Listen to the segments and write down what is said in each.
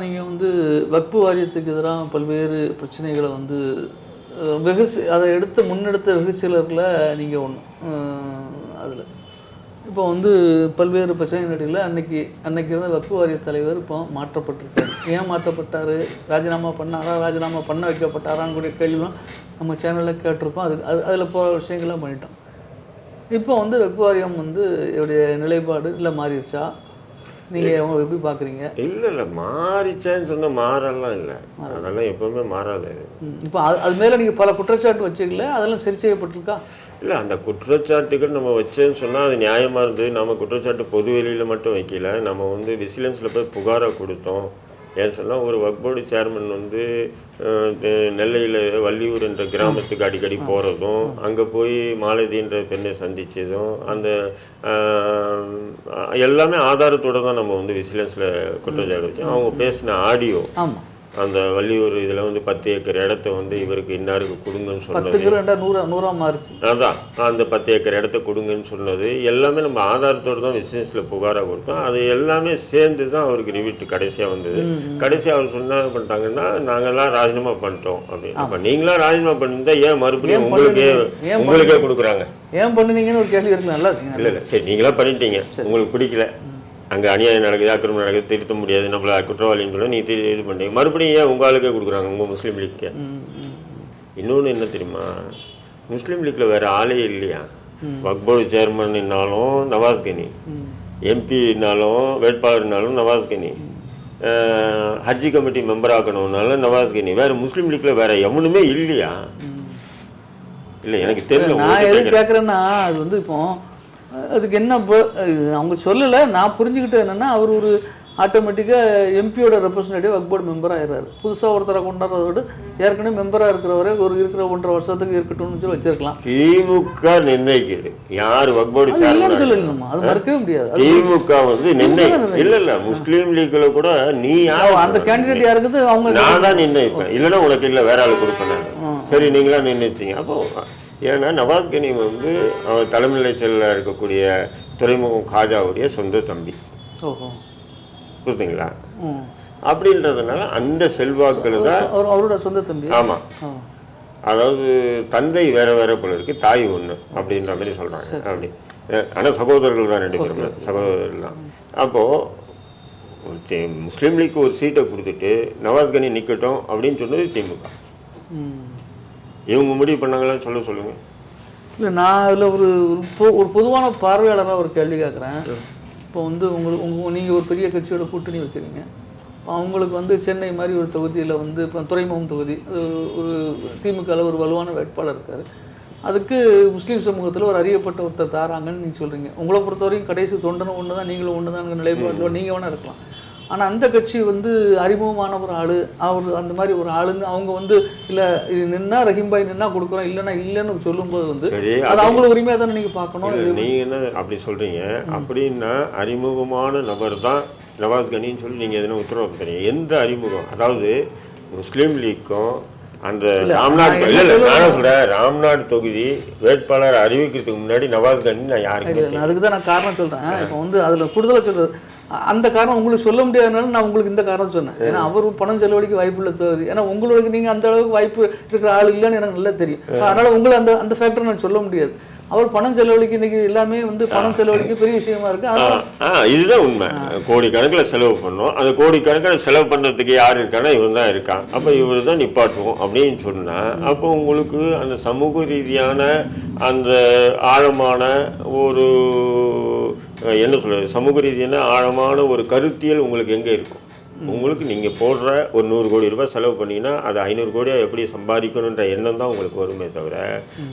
நீங்கள் வந்து வக்பு வாரியத்துக்கு எதிராக பல்வேறு பிரச்சனைகளை வந்து வெகு அதை எடுத்து முன்னெடுத்த வெகு சிலரில் நீங்கள் ஒன்று அதில். இப்போ வந்து பல்வேறு பிரச்சனை நடுவில் அன்னைக்கு அன்னைக்கு இருந்த வக்பு வாரிய தலைவர் இப்போ மாற்றப்பட்டிருக்காரு. ஏன் மாற்றப்பட்டார்? ராஜினாமா பண்ணாரா? ராஜினாமா பண்ண வைக்கப்பட்டாரான்னு கூடிய கேள்விலாம் நம்ம சேனலில் கேட்டிருக்கோம். அது அது அதில் போகிற விஷயங்கள்லாம் பண்ணிட்டோம். இப்போ வந்து வக்பு வாரியம் வந்து என்னுடைய நிலைப்பாடு இல்லை மாறிடுச்சா? நீங்கள் எப்படி பார்க்குறீங்க இல்ல இல்ல மாறிச்சேன்னு சொன்னா மாறலாம் இல்லை. அதெல்லாம் எப்பவுமே மாறாது. இப்போ அது அது மேலே நீங்கள் பல குற்றச்சாட்டு வச்சுக்கல அதெல்லாம் சரி செய்யப்பட்டிருக்கா? இல்ல அந்த குற்றச்சாட்டுகள் நம்ம வச்சேன்னு சொன்னா அது நியாயமா இருந்து நம்ம குற்றச்சாட்டு பொது வெளியில மட்டும் வைக்கல. நம்ம வந்து விசிலன்ஸ்ல போய் புகாரை கொடுத்தோம். ஏன்னு சொன்னா ஒரு ஒர்க் போர்டு சேர்மன் வந்து நெல்லையில வள்ளியூர் என்ற கிராமத்துக்கு அடிக்கடி போறதும் அங்க போய் மாலதி என்ற பெண்ணை சந்திச்சதும் அந்த எல்லாமே ஆதாரத்தோட தான் நம்ம வந்து விசிலன்ஸ்ல குற்றச்சாட்டு வச்சோம். அவங்க பேசின ஆடியோ அந்த வள்ளியூர் இதுல வந்து பத்து ஏக்கர் இடத்த வந்து இவருக்கு இன்னாருக்கு கொடுங்கன்னு சொன்னது. பத்துக்கு ரெண்டா நூறா நூறாக மாறுச்சு அதான் அந்த பத்து ஏக்கர் இடத்த கொடுங்கன்னு சொன்னது. எல்லாமே நம்ம ஆதாரத்தோடு தான் விசினஸில் புகாராக கொடுத்தோம். அது எல்லாமே சேர்ந்து தான் அவருக்கு ரிவிட் கடைசியாக வந்தது. கடைசியாக அவர் சொன்ன பண்ணிட்டாங்கன்னா நாங்கெல்லாம் ராஜினாமா பண்ணிட்டோம் அப்படின்னு. அப்போ நீங்களாம் ராஜினாமா பண்ணிருந்தா ஏன் மறுபடியும் உங்களுக்கே உங்களுக்கே கொடுக்குறாங்க? ஏன் பண்ணுனீங்கன்னு ஒரு கேள்வி இருக்கு நல்லா இருக்குங்க. இல்லை இல்லை. சரி நீங்களா பண்ணிட்டீங்க. உங்களுக்கு பிடிக்கல. அங்கே அநியாயம் நடக்குது ஆக்கிரமம் நடக்குது திருத்த முடியாது நம்மள குற்றவாளின்னு சொல்ல நீ திரு இது பண்ணிட்டீங்க மறுபடியும் ஏன் உங்க ஆளுக்கே கொடுக்குறாங்க உங்கள் முஸ்லீம் லீக்கு. இன்னொன்று என்ன தெரியுமா? முஸ்லீம் லீக்ல வேற ஆளே இல்லையா? வக்போர்டு சேர்மன்னாலும் நவாஸ் கனி. எம்பினாலும் வேட்பாளர்னாலும் நவாஸ் கனி. ஹஜ்ஜி கமிட்டி மெம்பர் ஆக்கணும்னாலும் நவாஸ் கனி. வேற முஸ்லீம் லீக்ல வேற எவனுமே இல்லையா? இல்லை எனக்கு தெரியல நான் எது கேட்குறேன். கேட்குறேன்னா அது வந்து இப்போ அதுக்கு என்ன அவங்க சொல்லலை நான் புரிஞ்சுக்கிட்டது என்னன்னா அவர் ஒரு ஆட்டோமேட்டிக்காக எம்பியோட ரெப்ரஸன்டேட்டிவ் வக்போர்டு மெம்பர் ஆயிடுறாரு. புதுசாக ஒருத்தரை கொண்டாடுறத விட ஏற்கனவே மெம்பராக இருக்கிறவரை ஒரு இருக்கிற ஒன்றரை வருஷத்துக்கு இருக்கட்டும்னு சொல்லி வச்சிருக்கலாம். திமுக நிர்ணயிக்குது. யார் இல்லைன்னு சேர்மன் சொல்லணுமா அது மறுக்கவே முடியாது. திமுக வந்து நிர்ணயம் இல்ல இல்ல முஸ்லீம் லீக்ல கூட நீ யார் அந்த கேண்டிடேட் யாருக்குது அவங்க நான் தான் நிர்ணயிப்பேன். இல்லைன்னா உனக்கு இல்லை வேற ஆளு கொடுப்பேன் சரி நீங்களா நிர்ணயிச்சீங்க. அப்போ ஏன்னா நவாஸ் கனி வந்து அவர் தலைமைநிலை செயலில் இருக்கக்கூடிய துறைமுகம் காஜாவுடைய சொந்த தம்பி. ம். அப்படின்றதுனால அந்த செல்வாக்கள் தான் அவர் அவரோட சொந்த தம்பி? ஆமா. ஆ. அதாவது தந்தை வேற வேற போல இருக்கு தாய் ஒண்ணு அப்படின்ற மாதிரி சொல்றாங்க. அப்படி. அஹ் ஆனா சகோதரர்கள் தான் ரெண்டு பேருமே. சகோதரர்கள் தான். அப்போ தி- முஸ்லீம் லீக் ஒரு சீட்டை கொடுத்துட்டு நவாஸ் கனி நிக்கட்டும் அப்படின்னு சொன்னது திமுக. இவங்க முடிவு பண்ணாங்களா சொல்ல சொல்லுங்க. இல்லை நான் அதில் ஒரு ஒரு பொதுவான பார்வையாளராக ஒரு கேள்வி கேட்குறேன் இப்போ வந்து உங்களுக்கு உங்கள் நீங்கள் ஒரு பெரிய கட்சியோட கூட்டணி வைக்கிறீங்க. அவங்களுக்கு வந்து சென்னை மாதிரி ஒரு தொகுதியில் வந்து இப்போ துறைமுகம் தொகுதி அது ஒரு திமுகவில் ஒரு வலுவான வேட்பாளர் இருக்கார். அதுக்கு முஸ்லீம் சமூகத்தில் ஒரு அறியப்பட்ட ஒருத்தர் தாராங்கன்னு நீங்கள் சொல்கிறீங்க உங்களை பொறுத்தவரைக்கும் கடைசி தொண்டனும் ஒன்று தான் நீங்களும் ஒன்று தான் நிலைப்பாட்டில் நீங்கள் வேணால் இருக்கலாம். ஆனால் அந்த கட்சி வந்து அறிமுகமான ஒரு ஆள் அவர் அந்த மாதிரி ஒரு ஆளுன்னு அவங்க வந்து இல்லை இது நின்னா ரஹீம்பாய் நின்னா கொடுக்குறோம் இல்லைன்னா இல்லைன்னு சொல்லும்போது வந்து அது அவங்கள உரிமையாக தானே நீங்கள் பார்க்கணும்? இல்ல, நீங்க என்ன அப்படி சொல்றீங்க? அப்படின்னா அறிமுகமான நபர் தான் நவாஸ் கனின்னு சொல்லி நீங்க எதனா உத்தரவு தரீங்க எந்த அறிமுகம்? அதாவது முஸ்லீம் லீக்கும் அந்த ராம்நாத் நான் இல்ல இல்ல என்ன நான் சொல்றேன் ராம்நாத் தொகுதி வேட்பாளர் அறிவிக்கிறதுக்கு முன்னாடி நவாஸ் கனி நான் நான் அதுக்கு தான் நான் காரணம் சொல்கிறேன் இப்போ வந்து அதில் கூடுதலாக சொல்கிறது அந்த காரணம் உங்களுக்கு சொல்ல முடியாதனால நான் உங்களுக்கு இந்த காரணம் சொன்னேன். ஏன்னா அவர் பணம் செலவழிக்க வாய்ப்பு இல்லை தொகுதி. ஏன்னா உங்களுக்கு நீங்கள் அந்த அளவுக்கு வாய்ப்பு இருக்கிற ஆள் இல்லைன்னு எனக்கு நல்லா தெரியும். அதனால் உங்களை அந்த அந்த ஃபேக்டர் நான் சொல்ல முடியாது. அவர் பணம் செலவழிக்க இன்னைக்கு எல்லாமே வந்து பணம் செலவழிக்க பெரிய விஷயமா இருக்கு. இதுதான் உண்மை. கோடிக்கணக்கில் செலவு பண்ணோம் அந்த கோடிக்கணக்கில் செலவு பண்ணுறதுக்கு யார் இருக்கானா இவன் தான் இருக்கான். அப்போ இவர் தான் நிப்பாட்டுவோம் அப்படின்னு சொன்னா அப்போ உங்களுக்கு அந்த சமூக ரீதியான அந்த ஆழமான ஒரு என்ன சொல்றது சமூக ரீதியான ஆழமான ஒரு கருத்தியல் உங்களுக்கு எங்கே இருக்கும்? உங்களுக்கு நீங்கள் போடுற ஒரு நூறு கோடி ரூபாய் செலவு பண்ணீங்கன்னா அது ஐநூறு கோடியாக எப்படி சம்பாதிக்கணுன்ற எண்ணம் தான் உங்களுக்கு வருமே தவிர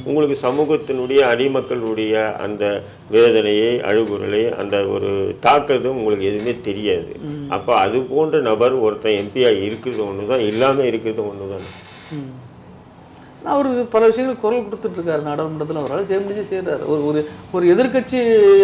உங்களுக்கு சமூகத்தினுடைய அடிமக்களுடைய அந்த வேதனையை அழுகுறலை அந்த ஒரு தாக்கத்தும் உங்களுக்கு எதுவுமே தெரியாது. அப்போ அது போன்ற நபர் ஒருத்தன் எம்பியாக இருக்கிறது ஒன்று தான் இல்லாமல் இருக்கிறது ஒன்று தான். அவர் பல விஷயங்கள் குரல் கொடுத்துட்டு இருக்காரு நாடாளுமன்றத்தில் அவரால் செய்ய முடிஞ்சு செய்கிறாரு ஒரு ஒரு எதிர்க்கட்சி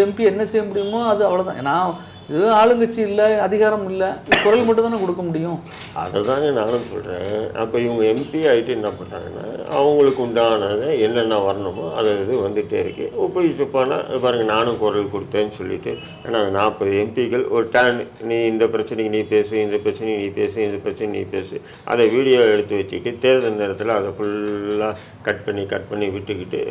எம்பி என்ன செய்ய முடியுமோ அது அவ்வளோதான் நான் இது ஆளுங்கட்சி இல்லை அதிகாரம் இல்லை குரல் மட்டும் தானே கொடுக்க முடியும்? அதை தாங்க நானும் சொல்கிறேன் அப்போ இவங்க எம்பி ஆகிட்டு என்ன பண்ணுறாங்கன்னா அவங்களுக்கு உண்டானதை என்னென்ன வரணுமோ அது இது வந்துகிட்டே இருக்கு. உபயோகிச்சுப்பானா பாருங்கள் நானும் குரல் கொடுத்தேன்னு சொல்லிட்டு ஏன்னா நாற்பது எம்பிக்கள் ஒரு டேன் நீ இந்த பிரச்சனைக்கு நீ பேசு இந்த பிரச்சனைக்கு நீ பேசு இந்த பிரச்சனை நீ பேசு. அதை வீடியோ எடுத்து வச்சுக்கிட்டு தேர்தல் நேரத்தில் அதை ஃபுல்லாக கட் பண்ணி கட் பண்ணி விட்டுக்கிட்டு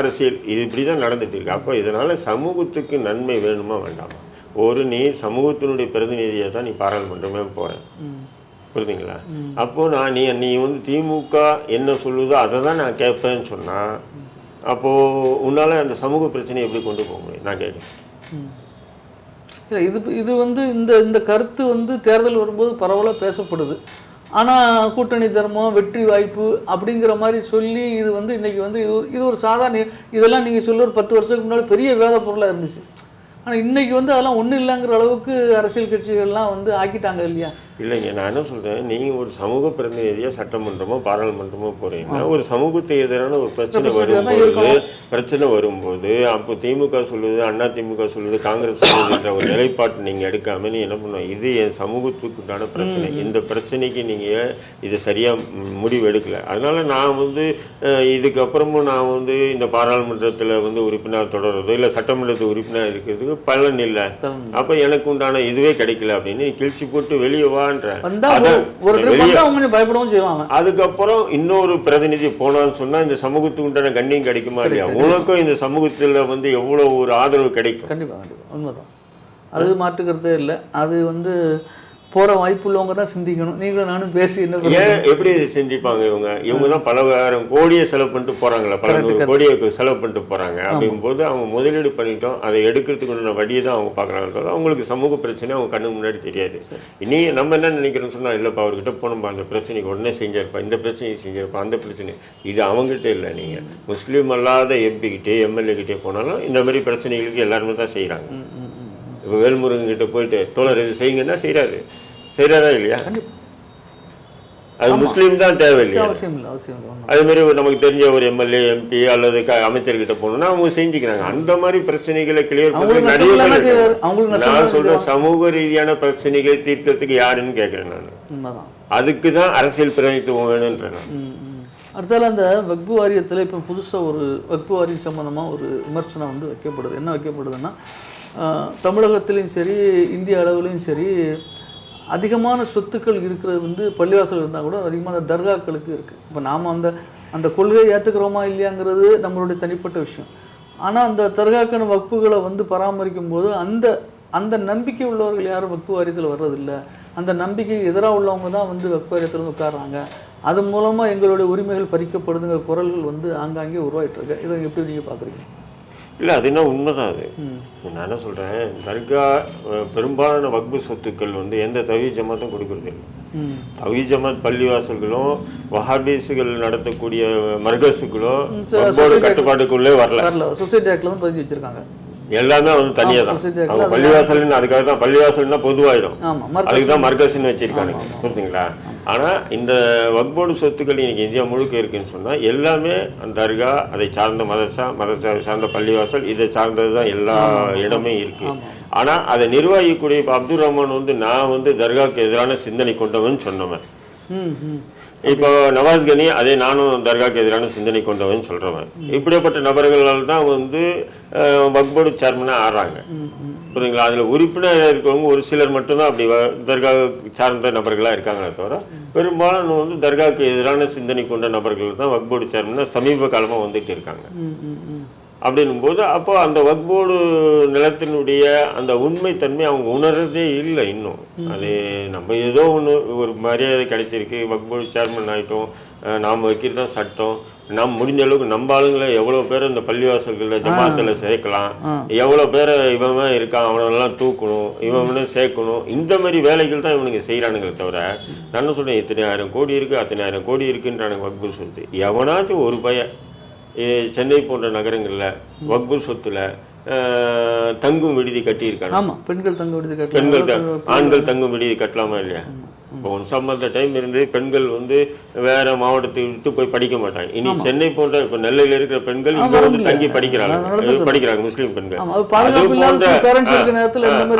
அரசியல் இது இப்படி தான் நடந்துகிட்டு இருக்கு. அப்போ இதனால் சமூகத்துக்கு நன்மை வேணுமா வேண்டாமா? ஒரு நீ சமூகத்தினுடைய பிரதிநிதியை தான் நீ பாராளுமன்றமே போகிறேன் புரியுதுங்களா? அப்போ நான் நீ நீ வந்து திமுக என்ன சொல்லுதோ அதை தான் நான் கேட்பேன்னு சொன்னா அப்போ உன்னால அந்த சமூக பிரச்சனையை எப்படி கொண்டு போக முடியும்? நான் கேட்குறேன். இல்லை இது இது வந்து இந்த இந்த கருத்து வந்து தேர்தல் வரும்போது பரவலாக பேசப்படுது. ஆனால் கூட்டணி தர்மம் வெற்றி வாய்ப்பு அப்படிங்கிற மாதிரி சொல்லி இது வந்து இன்னைக்கு வந்து இது ஒரு- இது ஒரு சாதாரண இதெல்லாம் நீங்கள் சொல்ல ஒரு பத்து வருஷத்துக்கு முன்னாடி பெரிய வேத பொருளாக இருந்துச்சு. ஆனால் இன்னைக்கு வந்து அதெல்லாம் ஒன்றும் இல்லைங்கிற அளவுக்கு அரசியல் கட்சிகள்லாம் வந்து ஆக்கிட்டாங்க இல்லையா? இல்லைங்க நான் என்ன சொல்றேன் நீங்க ஒரு சமூக பிரதிநிதியா சட்டமன்றமோ பாராளுமன்றமோ போறீங்கன்னா ஒரு சமூகத்துக்கு எதிரான ஒரு பிரச்சனை வரும்போது பிரச்சனை வரும்போது அப்போ திமுக சொல்லுது அண்ணா திமுக சொல்லுது காங்கிரஸ் சொல்லுதுன்ற ஒரு நிலைப்பாட்டு நீங்க எடுக்காம நீ என்ன பண்ணுவோம் இது என் சமூகத்துக்கு உண்டான பிரச்சனை இந்த பிரச்சனைக்கு நீங்க இதை சரியா ம், முடிவு எடுக்கல. அதனால நான் வந்து இதுக்கப்புறமும் நான் வந்து இந்த பாராளுமன்றத்துல வந்து உறுப்பினர் தொடர்றதோ இல்ல சட்டமன்றத்து உறுப்பினர் இருக்கிறதுக்கு பலன் இல்லை. அப்ப எனக்கு உண்டான இதுவே கிடைக்கல அப்படின்னு கிழிச்சு போட்டு வெளியே வான்ற. வந்தா அதான் ஒரு- ஒரு ட்ரிப் வெளிய- வந்தா அவங்க கொஞ்சம் பயப்படவும் செய்வாங்க அதுக்கப்புறம் இன்னொரு பிரதிநிதி போனான்னு சொன்னா இந்த சமூகத்துக்கு உண்டான கண்ணியம் கிடைக்குமா இல்லையா? உனக்கும் இந்த சமூகத்துல வந்து எவ்வளவு ஒரு ஆதரவு கிடைக்கும்? கண்டிப்பாக கண்டிப்பாக உண்மைதான். அது மாற்றுக்கிறதே இல்லை. அது வந்து போகிற வாய்ப்பு உள்ளவங்க தான் சிந்திக்கணும். நீங்களும் நானும் பேசி என்ன? ஏன் எப்படி இதை செஞ்சுப்பாங்க இவங்க? இவங்க தான் பல ஆயிரம் கோடியை செலவு பண்ணிட்டு போறாங்களா. பல நூறு கோடியை செலவு பண்ணிட்டு போறாங்க. அப்படிங்கும்போது அவங்க முதலீடு பண்ணிட்டோம். அதை எடுக்கிறதுக்கு உண்டான வழியை தான் அவங்க பார்க்குறாங்க. அவங்களுக்கு சமூக பிரச்சனை அவங்க கண்ணு முன்னாடி தெரியாது. இனி நம்ம என்ன நினைக்கிறோம்னு சொன்னா இல்லைப்பா அவர்கிட்ட போனோம்பா அந்த பிரச்சனைக்கு உடனே செஞ்சிருப்பா இந்த பிரச்சனையை செஞ்சிருப்பா அந்த பிரச்சனை. இது அவங்ககிட்ட இல்லை நீங்க. முஸ்லீம் அல்லாத எம்பி கிட்டே எம்எல்ஏ கிட்டே போனாலும் இந்த மாதிரி பிரச்சனைகளுக்கு எல்லாருமே தான் ம். இப்போ வேல்முருகன் கிட்ட போயிட்டு தோழர் இது செய்யுங்கன்னா செய்றாரு. செய்கிறாரா இல்லையா? அது முஸ்லீம் தான் தேவையில்லையா? அவசியம் இல்லை அவசியம் இல்லை நமக்கு தெரிஞ்ச ஒரு எம்எல்ஏ எம்பி அல்லது அமைச்சர்கிட்ட போகணும்னா அவங்க செஞ்சுக்கிறாங்க. அந்த மாதிரி பிரச்சனைகளை கிளியர் பண்ணி நிறைய நான் சொல்ற சமூக ரீதியான பிரச்சனைகள் தீர்க்கறதுக்கு யாருன்னு கேட்கிறேன் நான். அதுக்கு தான் அரசியல் பிரதிநிதித்துவம் வேணுன்றேன் நான். அடுத்தால அந்த வக்பு வாரியத்தில் இப்போ புதுசாக ஒரு வக்பு வாரியம் சம்மந்தமாக ஒரு விமர்சனம் வந்து வைக்கப்படுது. என்ன வைக்கப்படுதுன்னா தமிழகத்திலையும் சரி இந்திய அளவுலையும் சரி அதிகமான சொத்துக்கள் இருக்கிறது வந்து பள்ளிவாசல் இருந்தால் கூட அதிகமாக அந்த தர்காக்களுக்கு இருக்குது இப்போ நாம் அந்த அந்த கொள்கையை ஏற்றுக்கிறோமா இல்லையாங்கிறது நம்மளுடைய தனிப்பட்ட விஷயம். ஆனால் அந்த தர்காக்கான வகுப்புகளை வந்து பராமரிக்கும் போது அந்த அந்த நம்பிக்கை உள்ளவர்கள் யாரும் வக்பு வாரியத்தில் வர்றதில்லை. அந்த நம்பிக்கைக்கு எதிராக உள்ளவங்க தான் வந்து வக்பு வாரியத்தில் வந்து உட்கார்றாங்க. அது மூலமாக எங்களுடைய உரிமைகள் பறிக்கப்படுதுங்கிற குரல்கள் வந்து ஆங்காங்கே உருவாகிட்டு இருக்கு. இதை எப்படி நீங்கள் பார்க்குறீங்க? இல்லை அது என்ன உண்மைதான் அது. நான் என்ன சொல்கிறேன் தர்கா பெரும்பாலான வக்பு சொத்துக்கள் வந்து எந்த தவி ஜமாத்தும் கொடுக்கறது இல்லை. தவி ஜமாத் பள்ளிவாசல்களும் வஹாபீஸுகள் நடத்தக்கூடிய மர்கஸுகளும் ச- வக்போர்டு கட்டுப்பாட்டுக்குள்ளே வரல. சொசைட்டி ஆக்டில் தான் பதிஞ்சு வச்சிருக்காங்க. எல்லாமே வந்து தனியாக ஆமா, தான். அவங்க பள்ளிவாசல்னு அதுக்காக தான் பள்ளிவாசல்னா பொதுவாயிடும் அதுக்கு தான் மர்கஸ்ன்னு வச்சிருக்காங்க. புரியுதுங்களா ஆனால் இந்த வக்போர்டு சொத்துக்கள் இன்னைக்கு இந்தியா முழுக்க இருக்குன்னு சொன்னால் எல்லாமே அந்த தர்கா அதை சார்ந்த மதரசா மதரசா சார்ந்த பள்ளிவாசல் இதை சார்ந்தது தான் எல்லா இடமே இருக்கு. ஆனால் அதை நிர்வகிக்கக்கூடிய இப்போ அப்துல் ரஹ்மான் வந்து நான் வந்து தர்காவுக்கு எதிரான சிந்தனை கொண்டவன் சொன்னவன். இப்போ நவாஸ் கனி அதே நானும் தர்காக்கு எதிரான சிந்தனை கொண்டவன் சொல்றவன். இப்படிப்பட்ட நபர்களால் தான் வந்து வக்போர்டு சேர்மனாக ஆடுறாங்க புரியுங்களா அதில் உறுப்பினர் இருக்கவங்க ஒரு சிலர் மட்டும்தான் அப்படி தர்கா சார்ந்த நபர்களாக இருக்காங்களே தவிர பெரும்பாலும் வந்து தர்காவுக்கு எதிரான சிந்தனை கொண்ட நபர்கள் தான் வக்போர்டு சேர்மனாக சமீப காலமாக வந்துட்டு இருக்காங்க. அப்படின்னும் போது அப்போ அந்த வக்போர்டு நிலத்தினுடைய அந்த உண்மைத்தன்மை அவங்க உணர்றதே இல்லை இன்னும். அது நம்ம ஏதோ ஒன்று ஒரு மரியாதை கிடைச்சிருக்கு வக்போர்டு சேர்மன் ஆகிட்டோம் நாம் வைக்கிறது தான் சட்டம். நாம் முடிஞ்ச அளவுக்கு நம்ம ஆளுங்களை எவ்வளோ பேர் இந்த பள்ளிவாசல்களில் ஜமாத்தில் சேர்க்கலாம். எவ்வளோ பேர் இவன் இருக்கான் அவனெல்லாம் தூக்கணும் இவன் சேர்க்கணும். இந்த மாதிரி வேலைகள் தான் இவனுங்க செய்கிறானுங்களே தவிர நான் சொல்றேன் இத்தனை ஆயிரம் கோடி இருக்குது அத்தனை ஆயிரம் கோடி இருக்குன்றானுங்க வக்பு சொத்து எவனாச்சும் ஒரு பையன் சென்னை போன்ற நகரங்களில் வக்பு சொத்துல தங்கும் விடுதி கட்டியிருக்காங்க. ஆமாம் பெண்கள் தங்க விடுதி பெண்கள் ஆண்கள் தங்கும் விடுதி கட்டலாமா இல்லையா? இப்போ ஒன் டைம் இருந்து பெண்கள் வந்து வேற மாவட்டத்தை விட்டு போய் படிக்க மாட்டாங்க. இனி சென்னை போன்ற இப்போ நெல்லையில் இருக்கிற பெண்கள் இங்க வந்து. தங்கி படிக்கிறாங்க. படிக்கிறாங்க முஸ்லீம் பெண்கள்.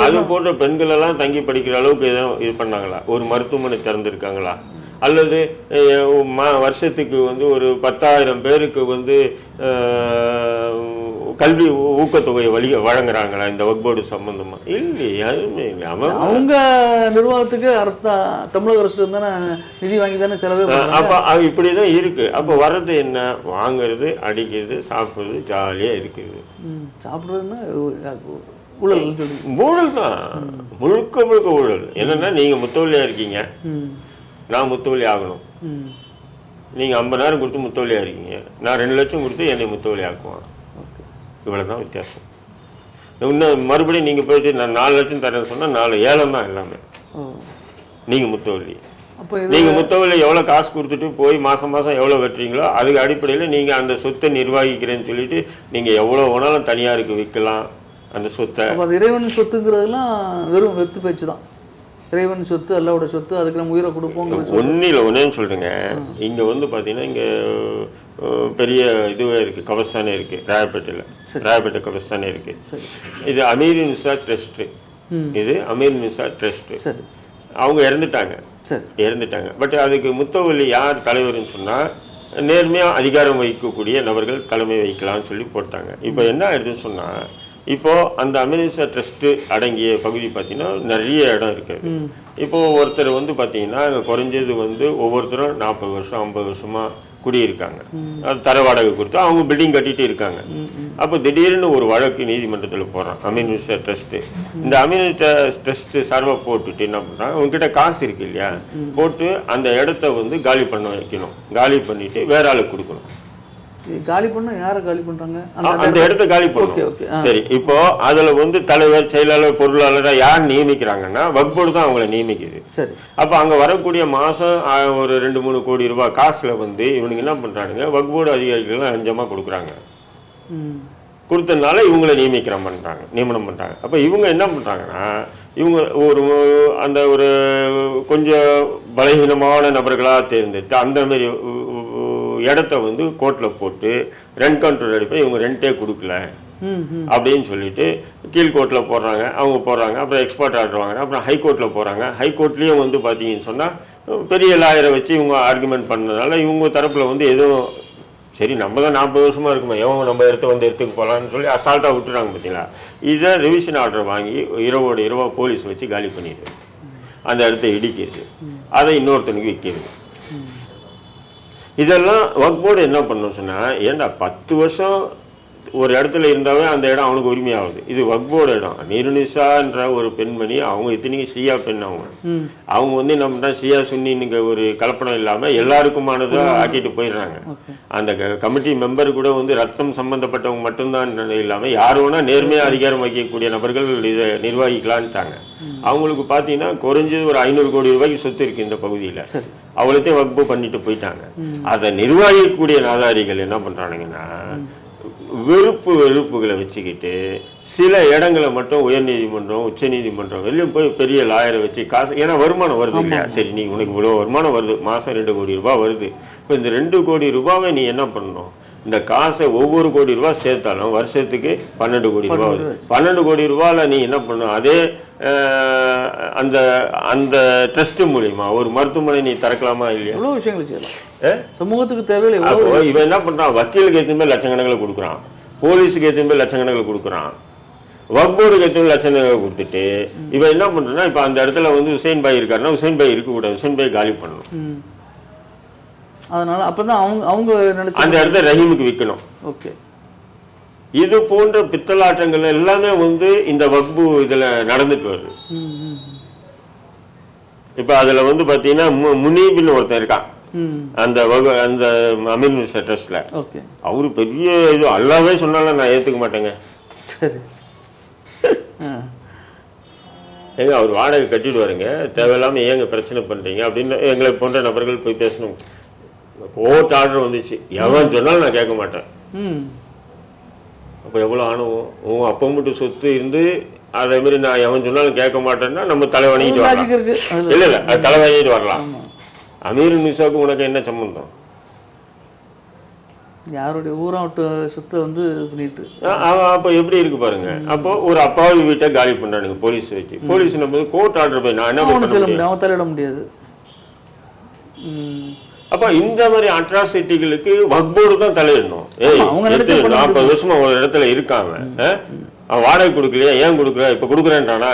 அது போன்ற பெண்கள் எல்லாம் தங்கி படிக்கிற அளவுக்கு எதுவும் இது பண்ணாங்களா? ஒரு மருத்துவமனை திறந்திருக்காங்களா? அல்லது வருஷத்துக்கு வந்து ஒரு பத்தாயிரம் பேருக்கு வந்து கல்வி ஊக்கத்தொகையை வழி வழங்குறாங்களா இந்த வக்போர்டு சம்பந்தமா? இல்லையே அதுவுமே அவங்க நிர்வாகத்துக்கு அரசு தான் தமிழக அரசு தானே நிதி வாங்கி தானே செலவே. அப்போ அது இப்படி தான் இருக்கு. அப்போ வர்றது என்ன? வாங்குறது அடிக்கிறது சாப்பிடுறது ஜாலியாக இருக்குது. சாப்பிடுறதுன்னா ஊழல் ஊழல் தான். முழுக்க முழுக்க ஊழல். என்னன்னா நீங்க முத்தவழியா இருக்கீங்க. நான் முத்தவழி ஆகணும். ம். நீங்க ஐம்பதாயிரம் கொடுத்து முத்தவழியா இருக்கீங்க. நான் ரெண்டு லட்சம் கொடுத்து என்னை முத்தவழி ஆக்குவான். ஓகே. இவ்வளவுதான் வித்தியாசம். இன்னும் மறுபடியும் நீங்க போயிட்டு நான் நாலு லட்சம் தரேன்னு சொன்னா நாலு ஏலம் தான் எல்லாமே. ஓ. நீங்க முத்தவழி. அப்போ இது நீங்க முத்தவழி எவ்வளவு காசு கொடுத்துட்டு போய் மாசம் மாசம் எவ்வளவு வெட்டுறீங்களோ அதுக்கு அடிப்படையில் நீங்க அந்த சொத்தை நிர்வகிக்கிறேன்னு சொல்லிட்டு நீங்க எவ்வளவு வேணாலும் தனியாருக்கு விற்கலாம் அந்த சொத்தை. இறைவன் சொத்துங்கிறதெல்லாம் வெறும் வெத்து பேச்சு தான். இறைவன் சொத்து அல்லாவோட சொத்து அதுக்கு நம்ம உயிரை கொடுப்போங்கிறது சொத்து. ஒன்றில் ஒன்றேன்னு சொல்கிறேங்க இங்கே வந்து பார்த்தீங்கன்னா இங்கே பெரிய இதுவே இருக்குது கபஸ்தானே இருக்குது ராயப்பேட்டையில். ராயப்பேட்டை கபஸ்தானே இருக்குது இது அமீர் நிசா ட்ரஸ்ட்டு இது அமீர் நிசா ட்ரஸ்ட்டு சரி. அவங்க இறந்துட்டாங்க. சரி. இறந்துட்டாங்க. பட் அதுக்கு முத்தவள்ளி யார் தலைவர்னு சொன்னால் நேர்மையாக அதிகாரம் வகிக்கக்கூடிய நபர்கள் தலைமை வகிக்கலாம்னு சொல்லி போட்டாங்க. இப்போ என்ன ஆயிடுதுன்னு சொன்னால் இப்போ அந்த அமிர்தசர் ட்ரஸ்ட்டு அடங்கிய பகுதி பார்த்தீங்கன்னா நிறைய இடம் இருக்குது ம். இப்போ ஒருத்தர் வந்து பார்த்தீங்கன்னா அங்கே குறைஞ்சது வந்து ஒவ்வொருத்தரும் நாற்பது வருஷம் ஐம்பது வருஷமா குடியிருக்காங்க. அது தர வாடகை கொடுத்து அவங்க பில்டிங் கட்டிட்டு இருக்காங்க. அப்போ திடீர்னு ஒரு வழக்கு நீதிமன்றத்தில் போடுறான் அமீன் மினிஸ்டர் ட்ரஸ்ட்டு இந்த அமீன் ட்ரஸ்ட் சர்வை போட்டுட்டு என்ன பண்ணுறான் உங்ககிட்ட காசு இருக்கு இல்லையா? போட்டு அந்த இடத்த வந்து காலி பண்ண வைக்கணும். காலி பண்ணிட்டு வேற ஆளுக்கு கொடுக்கணும். காலி பண்ணா யாரை காலி பண்றாங்க? அந்த இடத்த காலி ஆ. சரி இப்போ அதுல வந்து தலைவர் செயலாளர் பொருளாளரா யார் நியமிக்கிறாங்கன்னா வக்போர்டு தான் அவங்கள நியமிக்குது. சரி. அப்ப அங்க வரக்கூடிய மாசம் ஒரு ரெண்டு மூணு கோடி ரூபாய் காசுல வந்து இவனுங்க என்ன பண்றானுங்க? வக்போர்டு அதிகாரிகள் லஞ்சமா கொடுக்குறாங்க. கொடுத்ததுனால இவங்களை நியமிக்கிறம் பண்றாங்க நியமனம் பண்றாங்க. அப்ப இவங்க என்ன பண்றாங்கன்னா இவங்க ஒரு அந்த ஒரு கொஞ்சம் பலகீனமான நபர்களா தேர்ந்தெடுத்து அந்த மாதிரி இடத்த வந்து கோர்ட்டில் போட்டு ரெண்ட் கண்ட்ரோல் அடிப்பை இவங்க ரெண்டே கொடுக்கல. அப்படின்னு சொல்லிட்டு கீழ்கோர்ட்டில் போடுறாங்க அவங்க போடுறாங்க அப்புறம் எக்ஸ்பர்ட் ஆர்டர் வாங்குறாங்க அப்புறம் ஹைகோர்ட்டில் போகிறாங்க ஹைகோர்ட்லேயும் வந்து பார்த்தீங்கன்னு சொன்னால் பெரிய லாயரை வச்சு இவங்க ஆர்குமெண்ட் பண்ணதுனால இவங்க தரப்பில் வந்து எதுவும் சரி நம்ம தான் நாற்பது வருஷமா இருக்குமே எவங்க நம்ம எடுத்து வந்து எடுத்துக்கு போகலான்னு சொல்லி அசால்ட்டாக விட்டுறாங்க பார்த்தீங்களா இதை ரிவிஷன் ஆர்டர் வாங்கி இரவோட இரவா போலீஸ் வச்சு காலி பண்ணிடுது. அந்த இடத்த இடிக்கிறது. அதை இன்னொருத்தனுக்கு விற்கிறது. இதெல்லாம் ஒர்க் போர்டு என்ன பண்ணணும் சொன்னால் ஏன்டா பத்து வருஷம் ஒரு இடத்துல இருந்தாவே அந்த இடம் அவனுக்கு உரிமையாகுது. இது ஒர்க் போர்டு இடம் நிருனிசான்ற ஒரு பெண்மணி அவங்க இத்தனைக்கும் ஷியா பெண் அவங்க. அவங்க வந்து என்ன பண்ணா ஷியா சுன்னிங்க ஒரு கலப்படம் இல்லாம எல்லாருக்குமானதை ஆக்கிட்டு போயிடுறாங்க. அந்த கமிட்டி மெம்பர் கூட வந்து ரத்தம் சம்பந்தப்பட்டவங்க மட்டும்தான் இல்லாம யார் வேணா நேர்மையா அதிகாரம் வகிக்கக்கூடிய நபர்கள் இதை நிர்வகிக்கலான்ட்டாங்க. அவங்களுக்கு பார்த்தீங்கன்னா குறைஞ்சது ஒரு ஐநூறு கோடி ரூபாய்க்கு சொத்து இருக்கு இந்த பகுதியில. சரி. அவளத்தையும் வகுப்பு பண்ணிட்டு போயிட்டாங்க. அதை நிர்வகிக்கக்கூடிய நாதாரிகள் என்ன பண்றானுங்கன்னா வெறுப்பு வெறுப்புகளை வச்சுக்கிட்டு சில இடங்களை மட்டும் உயர்நீதிமன்றம் உச்சநீதிமன்றம் வெளியும் போய் பெரிய லாயரை வச்சு காசு ஏன்னா வருமானம் வருது இல்லையா? சரி நீ உனக்கு இவ்வளோ வருமானம் வருது மாதம் ரெண்டு கோடி ரூபாய் வருது. இப்போ இந்த ரெண்டு கோடி ரூபாவை நீ என்ன பண்ணணும்? இந்த காசை ஒவ்வொரு கோடி ரூபாய் சேர்த்தாலும் வருஷத்துக்கு பன்னெண்டு கோடி ரூபாய் வருது பன்னெண்டு கோடி ரூபாயில் நீ என்ன பண்ணணும்? அதே அந்த அந்த ட்ரஸ்ட் மூலியமா ஒரு மருத்துவமனை நீ திறக்கலாமா இல்லையா? எவ்வளோ விஷயங்கள் செய்யலாம்? சமூகத்துக்கு தேவையில்லை அப்போ இவன் என்ன பண்றான்? வக்கீலுக்கு மாதிரி லட்சக்கணக்கில் கொடுக்குறான். போலீஸுக்கு மாதிரி லட்சக்கணக்கில் கொடுக்குறான். வக்போர்டுக்கு மாதிரி லட்சக்கணக்கில் கொடுத்துட்டு இவன் என்ன பண்றான்னா இப்போ அந்த இடத்துல வந்து உசேன் பாய் இருக்காருன்னா உசேன் பாய் இருக்கக்கூடாது. உசேன் பாய் காலி பண்ணணும். அதனால அப்பதான் அவங்க அவங்க நினைச்சு அந்த இடத்த ரஹீமுக்கு விற்கணும் ஓகே. இது போன்ற பித்தலாட்டங்கள் எல்லாமே வந்து இந்த வக்பு இதுல நடந்துட்டு வருது. இப்போ அதுல வந்து பார்த்தீங்கன்னா மு- முனீப்னு ஒருத்தன் இருக்கான். அந்த வகு அந்த அமீன் ட்ரஸ்ட்ல. ஓகே. அவரு பெரிய இது அல்லாவே சொன்னாலும் நான் ஏத்துக்க மாட்டேங்க. சரி. ஏங்க அவர் வாடகை கட்டிட்டு வரீங்க தேவையில்லாம ஏங்க பிரச்சனை பண்றீங்க? அப்படின்னு எங்களை போன்ற நபர்கள் போய் பேசணும். கோர்ட் ஆர்டர் வந்துச்சு. எவன் சொன்னாலும் நான் கேட்க மாட்டேன். அப்போ எவ்வளோ ஆணவம் உன் அப்பா மட்டும் சொத்து இருந்து அதே மாதிரி நான் எவன் சொன்னாலும் கேட்க மாட்டேன்னா நம்ம தலை வணங்கிட்டு வரலாம். இல்ல இல்ல அது தலை வணங்கிட்டு வரலாம். அமீர் நிசாவுக்கு உனக்கு என்ன சம்பந்தம்? யாருடைய ஊராட்டு சொத்தை வந்து பண்ணிட்டு அப்போ எப்படி இருக்கு பாருங்க. அப்போ ஒரு அப்பாவி வீட்டை காலி பண்ணானுங்க போலீஸ் வச்சு. போலீஸ் நம்ம கோர்ட் ஆர்டர் போய் நான் என்ன பண்ண முடியும்? தலையிட முடியாது. அப்ப இந்த மாதிரி அட்ராசிட்டிகளுக்கு வக்போர்டு தான் தலையிடணும். ஏய் நாற்பது வருஷமா ஒரு இடத்துல? அவன் வாடகை கொடுக்கலையா? ஏன் கொடுக்குற இப்ப கொடுக்குறேன்றானா?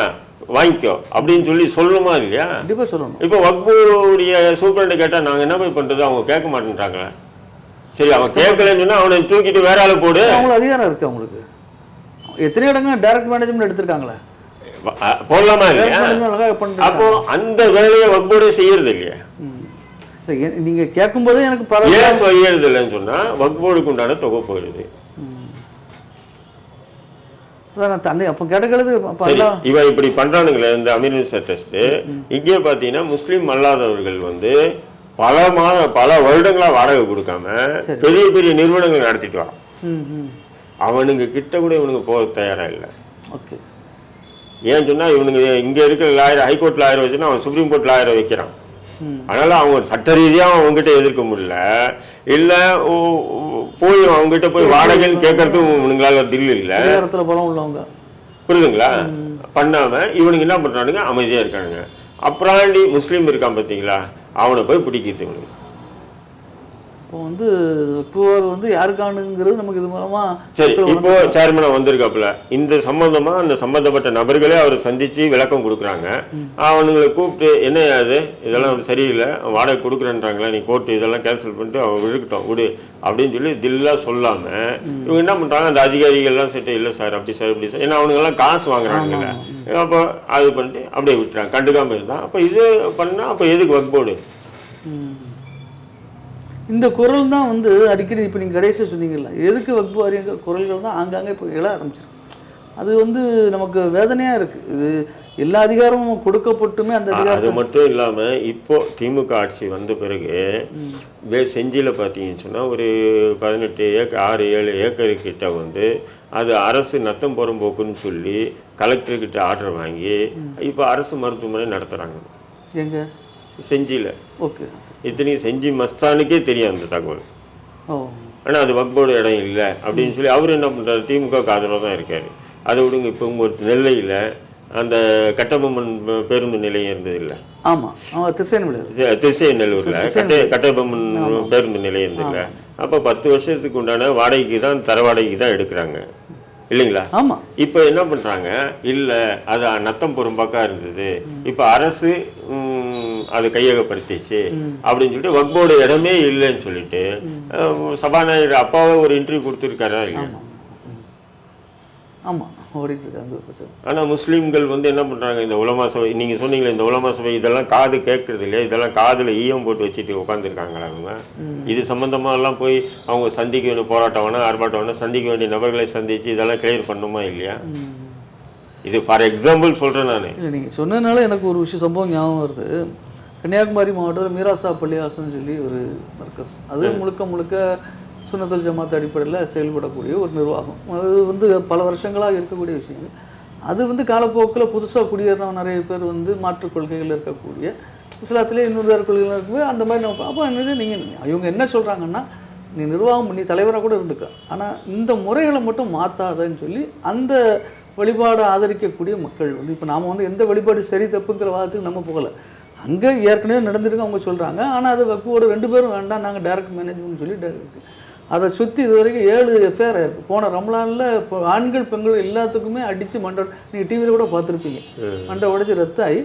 வாங்கிக்கோ. அப்படின்னு சொல்லி சொல்லணுமா இல்லையா? கண்டிப்பா சொல்லணும். இப்போ வக்போருடைய சூப்பரண்டை கேட்டா நாங்க என்ன போய் பண்றது? அவங்க கேட்க மாட்டேன்றாங்களே. சரி அவன் கேட்கலன்னு சொன்னா அவனை தூக்கிட்டு வேற ஆளு போடு. அவங்களுக்கு அதிகாரம் இருக்கு அவங்களுக்கு. எத்தனை இடங்க டைரக்ட் மேனேஜ்மெண்ட் எடுத்திருக்காங்களே? போடலாமா இல்லையா? அப்போ அந்த வேலையை வக்போர்டே செய்யறது இல்லையா? நீங்க கேட்கும்போதே எனக்கு பரவாயில்ல. செய்யறது இல்லைன்னு சொன்னா வக்போர்டுக்கு உண்டான தொகை போயிடுது. அப்போ இவன் இப்படி பண்றானுங்களே இந்த அமீர்னிசா டெஸ்ட் இங்கே பார்த்தீங்கன்னா முஸ்லீம் அல்லாதவர்கள் வந்து பல மாத பல வருடங்களா வாடகை கொடுக்காம பெரிய பெரிய நிறுவனங்கள் நடத்திட்டு வரான். அவனுங்க கிட்ட கூட இவனுங்க போக தயாரா இல்லை. ஓகே. ஏன் சொன்னா இவனுங்க இங்க இருக்கிற லாயர் ஹைகோர்ட் லாயர் வச்சுன்னா அவன் சுப்ரீம் கோர்ட் லாயரை வைக்கிறான். அதனால அவங்க சட்ட ரீதியா அவங்ககிட்ட எதிர்க்க முடியல. இல்ல போய் அவங்ககிட்ட போய் வாடகைன்னு கேட்கறதும் இவனுங்களால தில் இல்ல. பலம் உள்ளவங்க. புரியுதுங்களா? பண்ணாம இவனுங்க என்ன பண்றானுங்க? அமைதியா இருக்கானுங்க. அப்புறாண்டி முஸ்லீம் இருக்கான் பாத்தீங்களா? அவனை போய் பிடிக்கிறது இவனுக்கு இப்போ வந்து குவர் வந்து யாருக்கானுங்கிறது நமக்கு இது மூலமா சரி இப்போ சேர்மனா வந்திருக்காப்புல. இந்த சம்பந்தமா அந்த சம்பந்தப்பட்ட நபர்களே அவர் சந்திச்சு விளக்கம் கொடுக்குறாங்க. அவனுங்களை கூப்பிட்டு என்ன அது? இதெல்லாம் சரியில்லை. வாடகை கொடுக்குறேன்றாங்களா நீ கோர்ட்டு இதெல்லாம் கேன்சல் பண்ணிட்டு அவன் இருக்கட்டும் விடு. அப்படின்னு சொல்லி தில்லா சொல்லாம இவங்க என்ன பண்றாங்க? அந்த அதிகாரிகள்லாம் சரி இல்லை சார் அப்படி சார் இப்படி சார். ஏன்னா அவனுங்க எல்லாம் காசு வாங்குறாங்கல்ல அப்போ அது பண்ணிட்டு அப்படியே விட்டுறாங்க. கண்டுக்காம இருந்தான். அப்போ இது பண்ணா அப்போ எதுக்கு ஒர்க் போர்டு ம். இந்த குரல் தான் வந்து அடிக்கடி இப்போ நீங்கள் கடைசியாக சொன்னீங்கல்ல. எதுக்கு வகுப்பு வாரியங்கிற குரல்கள் தான் ஆங்காங்கே இப்போ எழ ஆரம்பிச்சிருக்கு? அது வந்து நமக்கு வேதனையாக இருக்குது இது எல்லா அதிகாரமும் கொடுக்கப்பட்டுமே அந்த அது மட்டும் இல்லாம இப்போ திமுக ஆட்சி வந்த பிறகு வே செஞ்சியில் பார்த்தீங்கன்னு சொன்னா ஒரு பதினெட்டு ஏக்கர் ஆறு ஏழு ஏக்கரு கிட்ட வந்து அது அரசு நத்தம் புறம்போக்குன்னு சொல்லி கலெக்டர்கிட்ட ஆர்டர் வாங்கி இப்போ அரசு மருத்துவமனை நடத்துறாங்க. எங்க? செஞ்சியில். ஓகே. இத்தனையும் செஞ்சி மஸ்தானுக்கே தெரியும் அந்த தகவல். ஓ. ஆனா அது வக்போர்டு இடம் இல்லை அப்படின்னு சொல்லி அவர் என்ன பண்றாரு? திமுக ஆதரவாக தான் இருக்காரு. அதை விடுங்க இப்போ உங்க நெல்லையில் அந்த கட்டபொம்மன் பேருந்து நிலையம் இருந்தது இல்லை? ஆமாம் விளையாடு திருச்செநல்லூர்ல கட்டை கட்டபொம்மன் பேருந்து நிலையம் இருந்ததுல அப்ப பத்து வருஷத்துக்கு உண்டான வாடகைக்கு தான் தர வாடகைக்கு தான் எடுக்கிறாங்க. இல்லைங்களா? ஆமாம் இப்போ என்ன பண்றாங்க? இல்ல அது நத்தம் புறம்பாக்கா இருந்தது. இப்போ அரசு அது கையகப்படுத்திச்சு அப்படின்னு சொல்லிட்டு வக்போர்டு இடமே இல்லைன்னு சொல்லிட்டு சபாநாயகர் அப்பாவே ஒரு இன்டர்வியூ கொடுத்துருக்காரா இல்லையா? ஆமாம் முஸ்லீம்கள் வந்து என்ன பண்றாங்க இந்த உலமா சபை நீங்க சொன்னீங்களே இந்த உலமா சபை இதெல்லாம் காது கேட்கறது இல்லையா? இதெல்லாம் காதுல ஈயம் போட்டு வச்சுட்டு உட்காந்துருக்காங்களா அவங்க இது சம்பந்தமா எல்லாம் போய் அவங்க சந்திக்க வேண்டிய போராட்டம் வேணா ஆர்ப்பாட்டம் வேணா சந்திக்க வேண்டிய நபர்களை சந்திச்சு இதெல்லாம் கிளியர் பண்ணுமா இல்லையா? இது ஃபார் எக்ஸாம்பிள் சொல்றேன் நான். நீங்கள் சொன்னதுனால எனக்கு ஒரு விஷயம் சம்பவம் ஞாபகம் வருது. கன்னியாகுமரி மாவட்டத்தில் மீராசா பள்ளியாசன் சொல்லி ஒரு மர்க்கஸ் அது முழுக்க முழுக்க சுன்னத்தல் ஜமாத் அடிப்படையில் செயல்படக்கூடிய ஒரு நிர்வாகம். அது வந்து பல வருஷங்களாக இருக்கக்கூடிய விஷயங்கள். அது வந்து காலப்போக்கில் புதுசாக குடியேறின நிறைய பேர் வந்து மாற்றுக் கொள்கைகள் இருக்கக்கூடிய இஸ்லாத்திலே இன்னொரு கொள்கைகள் இருக்குது அந்த மாதிரி நம்ம அப்போ என்னது நீங்கள் இவங்க என்ன சொல்கிறாங்கன்னா நீ நிர்வாகம் நீ தலைவராக கூட இருந்துக்க. ஆனால் இந்த முறைகளை மட்டும் மாற்றாதன்னு சொல்லி அந்த வழிபாடை ஆதரிக்கக்கூடிய மக்கள் வந்து இப்போ நாம் வந்து எந்த வழிபாடு சரி தப்புங்கிற வாதத்துக்கு நம்ம போகலை. அங்கே ஏற்கனவே நடந்திருக்கு அவங்க சொல்கிறாங்க ஆனால் அது வக்குவோட ரெண்டு பேரும் வேண்டாம் நாங்கள் டைரக்ட் மேனேஜ்மெண்ட் சொல்லி. அதை சுற்றி இது வரைக்கும் ஏழு எஃப்ஐஆர் ஆயிருக்கு. போன ரம்லானில் இப்போ ஆண்கள் பெண்கள் எல்லாத்துக்குமே அடித்து மண்டை நீங்கள் டிவியில் கூட பார்த்துருப்பீங்க. மண்டை உடைச்சி ரத்தாகி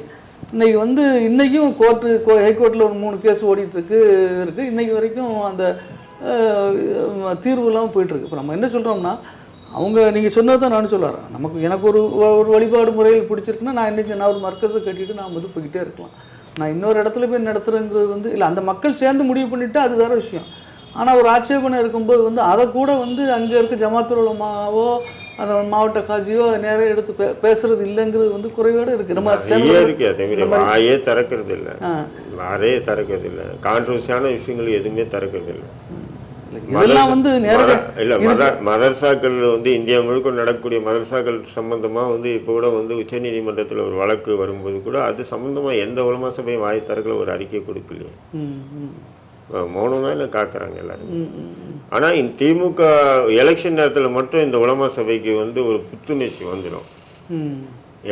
இன்னைக்கு வந்து இன்னைக்கும் கோர்ட்டு ஹைகோர்ட்டில் ஒரு மூணு கேஸ் ஓடிட்டு இருக்கு. இருக்குது இன்னைக்கு வரைக்கும் அந்த தீர்வு இல்லாமல் போயிட்டுருக்கு. இப்போ நம்ம என்ன சொல்கிறோம்னா அவங்க நீங்கள் சொன்னதை தான் நானும் சொல்ல வரேன். நமக்கு எனக்கு ஒரு ஒரு வழிபாடு முறையில் பிடிச்சிருக்குன்னா நான் இன்னைக்கு நான் ஒரு மர்க்கஸை கட்டிட்டு நான் வந்து போய்கிட்டே இருக்கலாம். நான் இன்னொரு இடத்துல போய் நடத்துறேங்கிறது வந்து இல்லை அந்த மக்கள் சேர்ந்து முடிவு பண்ணிட்டு அது வேற விஷயம். ஆனால் ஒரு ஆட்சேபனை இருக்கும்போது வந்து அதை கூட வந்து அங்கே இருக்க ஜமாத்துல் உலமாவோ அந்த மாவட்ட காஜியோ நேரே எடுத்து பே பேசுறது இல்லைங்கிறது வந்து குறைவோடு இருக்குது நம்ம இருக்கு அதே மாதிரி வாயே திறக்கிறது இல்ல. வாரே திறக்கிறது இல்ல. கான்ட்ரவர்சியான விஷயங்கள் எதுவுமே திறக்கிறது இல்லை. இதெல்லாம் வந்து இல்ல மத மதரசாக்கள் வந்து இந்தியா முழுக்க நடக்கக்கூடிய மதரசாக்கள் சம்பந்தமா வந்து இப்போ கூட வந்து உச்சநீதிமன்றத்தில் ஒரு வழக்கு வரும்போது கூட அது சம்பந்தமா எந்த உலமா சபையும் வாய் திறக்கல ஒரு அறிக்கை கொடுக்கலையே மௌனம் தான் காக்குறாங்க எல்லாரும் ம், ம், ம். ஆனா இந்த திமுக எலெக்ஷன் நேரத்துல மட்டும் இந்த உலமா சபைக்கு வந்து ஒரு புத்துணர்ச்சி வந்துடும்.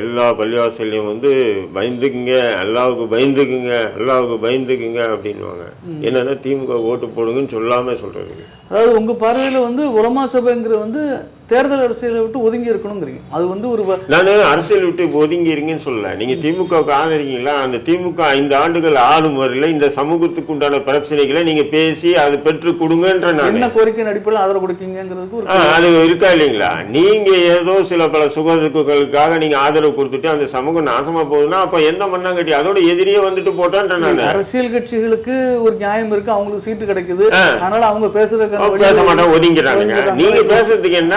எல்லா பள்ளிவாசல்லையும் வந்து பயந்துக்குங்க அல்லாவுக்கு பயந்துக்குங்க அல்லாவுக்கு பயந்துக்குங்க அப்படின்வாங்க என்னன்னா திமுக ஓட்டு போடுங்கன்னு சொல்லாம சொல்றது. அதாவது உங்க பார்வையில வந்து உலமா சபைங்கிறது வந்து தேர்தல் அரசியலை விட்டு ஒதுங்கி இருக்கணுங்கிறீங்க அது வந்து ஒரு நான் அரசியல் விட்டு ஒதுங்கி இருங்கன்னு சொல்லல. நீங்க திமுகவுக்கு ஆதரிங்களா அந்த திமுக ஐந்து ஆண்டுகள் ஆளும் வரையில இந்த சமூகத்துக்கு உண்டான பிரச்சனைகளை நீங்க பேசி அதை பெற்று கொடுங்கன்ற என்ன கோரிக்கையின் அடிப்படையில் ஆதரவு கொடுக்கீங்கிறதுக்கு அது இருக்கா இல்லைங்களா? நீங்க ஏதோ சில பல சுகதுக்குகளுக்காக நீங்க ஆதரவு கொடுத்துட்டு அந்த சமூகம் நாசமா போகுதுன்னா அப்ப எந்த மண்ணாங்கட்டி? அதோட எதிரியே வந்துட்டு போட்டான்ற நான். அரசியல் கட்சிகளுக்கு ஒரு நியாயம் இருக்கு அவங்களுக்கு சீட்டு கிடைக்குது. அதனால அவங்க பேசுறதுக்கான அவங்க பேச மாட்டாங்க ஒதுங்கிறானுங்க நீங்க பேசுறதுக்கு என்ன?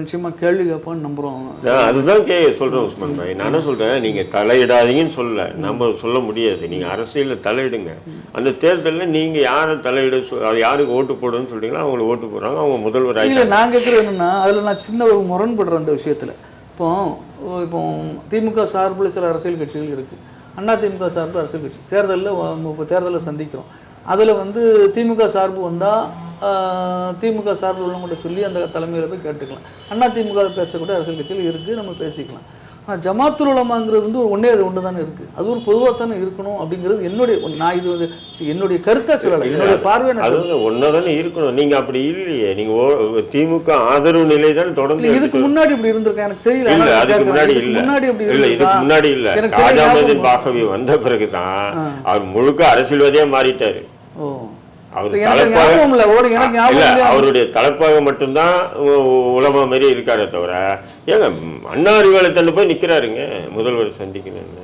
நிச்சயமா கேள்வி கேட்பான்னு நம்புறோம். அதுதான் கே சொல்றேன் உஸ்மான் பாய். நான் என்ன சொல்றேன் நீங்க தலையிடாதீங்கன்னு சொல்ல நம்ம சொல்ல முடியாது. நீங்க அரசியல்ல தலையிடுங்க. அந்த தேர்தல்ல நீங்க யாரை தலையிட யாருக்கு ஓட்டு போடுன்னு சொல்றீங்களோ அவங்களுக்கு ஓட்டு போடுறாங்க. அவங்க முதல்வர் இல்ல ஆகிட்டாங்க நான் கேட்குறது என்னன்னா அதுல நான் சின்ன ஒரு முரண்படுறேன் அந்த விஷயத்துல. இப்போ இப்போ திமுக சார்பில் சில அரசியல் கட்சிகள் இருக்கு. அண்ணா திமுக சார்பு அரசியல் கட்சி. தேர்தலில் இப்போ தேர்தலில் சந்திக்கிறோம். அதில் வந்து திமுக சார்பு வந்தால் திமுக சார்பில் உள்ளவங்கள்ட்ட சொல்லி அந்த தலைமையில் போய் கேட்டுக்கலாம். அண்ணா திமுக பேசக்கூடிய அரசியல் கட்சிகள் இருக்குது நம்ம பேசிக்கலாம். ஆனால் ஜமாத்துல் உலமாங்கிறது வந்து ஒரு ஒன்றே அது ஒன்று தானே இருக்குது அது ஒரு பொதுவாக தானே இருக்கணும் அப்படிங்கிறது என்னுடைய நான் இது வந்து என்னுடைய கருத்தாக சொல்லலை. என்னுடைய பார்வை அது வந்து ஒன்னதானே இருக்கணும். நீங்க அப்படி இல்லையே. நீங்க ஓ- திமுக ஆதரவு நிலை தான் தொடர்ந்து இதுக்கு முன்னாடி இப்படி இருந்திருக்கேன் எனக்கு தெரியல. இல்ல அதுக்கு. முன்னாடி இல்ல. முன்னாடி அப்படி இல்ல இதுக்கு? முன்னாடி இல்ல. எனக்கு ராஜாமதின் பாகவி வந்த பிறகுதான் அவர் முழுக்க அரசியல்வாதியா மாறிட்டாரு. அவருடைய தலைப்பாக மட்டும்தான் உ- உ- உலமா மாதிரி இருக்காரே தவிர ஏங்க அண்ணா அறிவாலை தண்டு போய் நிக்கிறாருங்க முதல்வர் சந்திக்கணும்னு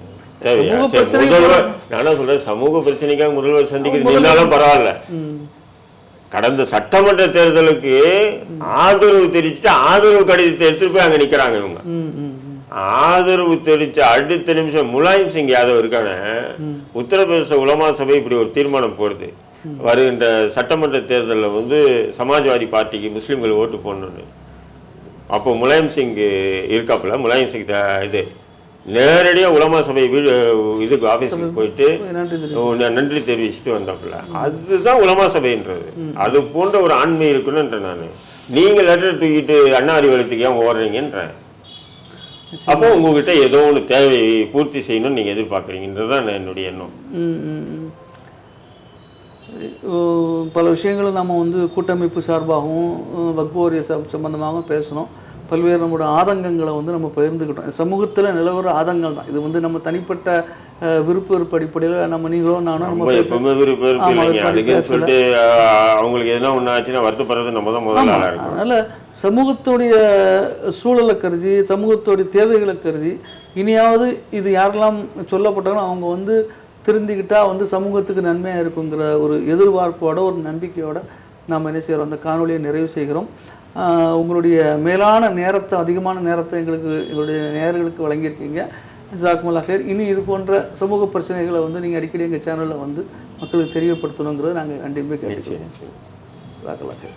முதல்வர் நானா சொல்றேன்? சமூக பிரச்சனைக்காக முதல்வர் சந்திக்கிறது. பரவாயில்ல. கடந்த சட்டமன்ற தேர்தலுக்கு ஆதரவு தெரிவிச்சுட்டு ஆதரவு கடிதத்தை எடுத்துட்டு போய் அங்க நிக்கிறாங்க இவங்க. ஆதரவு தெரிவிச்ச அடுத்த நிமிஷம் முலாயம் சிங் யாதவ் இருக்கான. உத்தரப்பிரதேச உலமா சபை இப்படி ஒரு தீர்மானம் போடுது. வருகின்ற சட்டமன்ற தேர்தலில் வந்து சமாஜ்வாதி பார்ட்டிக்கு முஸ்லீம்கள் ஓட்டு போடணும்னு. அப்போ முலாயம் சிங் இருக்காப்புல முலாயம் சிங் இது நேரடியாக உலமா சபை வீடு இதுக்கு ஆஃபீஸுக்கு போயிட்டு நன்றி தெரிவிச்சுட்டு வந்தாப்புல. அதுதான் உலமா சபைன்றது. அது போன்ற ஒரு ஆண்மை இருக்குன்னுன்ற நான். நீங்க லெட்டர் தூக்கிட்டு அண்ணா அறிவாலயத்துக்கு ஏன் ஓடுறீங்கன்றேன். அப்போ உங்ககிட்ட ஏதோ ஒன்று தேவை பூர்த்தி செய்யணும்னு நீங்க எதிர்பார்க்குறீங்கன்றது தான் என்னுடைய எண்ணம். பல விஷயங்களை நம்ம வந்து கூட்டமைப்பு சார்பாகவும் அஹ், வக்பு வாரிய சம் சம்பந்தமாகவும் பேசணும். பல்வேறு நம்மளோட ஆதங்கங்களை வந்து நம்ம பகிர்ந்துக்கிட்டோம். சமூகத்தில் நிலவர ஆதங்கள் தான். இது வந்து நம்ம தனிப்பட்ட விருப்ப வெறுப்பு அடிப்படையில் நம்ம நீங்களும் நானும் நம்ம எப்பவுமே விருப்ப. சொல்லிட்டு அவங்களுக்கு எதனா ஒன்று ஆச்சுன்னா வருத்தப்படுறது நம்ம தான் முதல் ஆளாக இருக்கும் அதனால சமூகத்துடைய சூழலை கருதி சமூகத்துடைய தேவைகளை கருதி இனியாவது இது யாரெல்லாம் சொல்லப்பட்டாலும் அவங்க வந்து திருந்திக்கிட்டால் வந்து சமூகத்துக்கு நன்மையாக இருக்குங்கிற ஒரு எதிர்பார்ப்போட ஒரு நம்பிக்கையோட நாம் என்ன செய்கிறோம் அந்த காணொலியை நிறைவு செய்கிறோம். உங்களுடைய மேலான நேரத்தை அதிகமான நேரத்தை எங்களுக்கு எங்களுடைய நேர்களுக்கு வழங்கியிருக்கீங்க. ஜாக்முல்லா ஹேர் இனி இது போன்ற சமூக பிரச்சனைகளை வந்து நீங்கள் அடிக்கடி எங்கள் சேனலில் வந்து மக்களுக்கு தெரியப்படுத்தணுங்கிறத நாங்கள் கண்டிப்பாக கேட்டுக்கிறோம். ஜாக்கல்லா ஹேர்